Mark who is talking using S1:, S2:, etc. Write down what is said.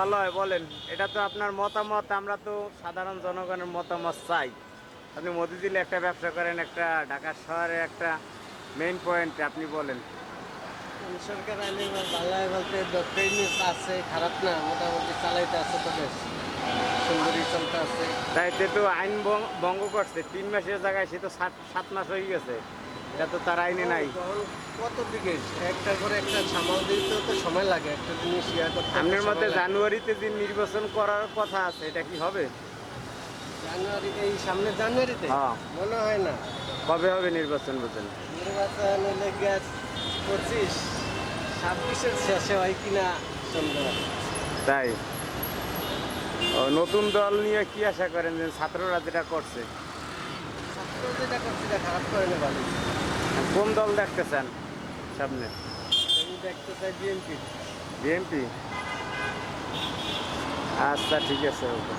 S1: ভালো হয় বলেন। এটা তো আপনার মতামত আমরা তো সাধারণ জনগণের মতামত চাই। আপনি মতিঝিলে একটা ব্যবসা করেন একটা ঢাকা শহরে একটা মেইন পয়েন্ট আপনি বলেন।
S2: সরকার আইলে ভালো হয় বলতে আছে খারাপ না মোটামুটি চালাইতে আছে তো বেশ। সুন্দরী চলতে আছে।
S1: তাই তো আইন ভঙ্গ করছে। তিন মাসের জায়গায় সে তো সাত সাত মাস হয়ে গেছে। এটা তো তার আইনে নাই।
S2: কত দিকে? একটা করে একটা সামাল দিতে তো সময় লাগে একটা জিনিস ইয়া করতে
S1: আপনার মধ্যে জানুয়ারিতে যে নির্বাচন করার কথা আছে এটা কি হবে?
S2: জানুয়ারিতে এই সামনে জানুয়ারিতে?
S1: হ্যাঁ।
S2: মনে হয় না।
S1: কবে হবে নির্বাচন বুঝেন?
S2: নির্বাচন হলে গ্যাস পঁচিশ ছাব্বিশের শেষে হয় কিনা সন্দেহ।
S1: তাই? নতুন দল নিয়ে কি আশা করেন যে ছাত্ররা যেটা করছে?
S2: ছাত্র যেটা করছে খারাপ করে না ভালো
S1: কোন দল দেখতে চান সামনে?
S2: আমি দেখতে চাই বিএনপি।
S1: বিএনপি? আচ্ছা ঠিক আছে ওকে।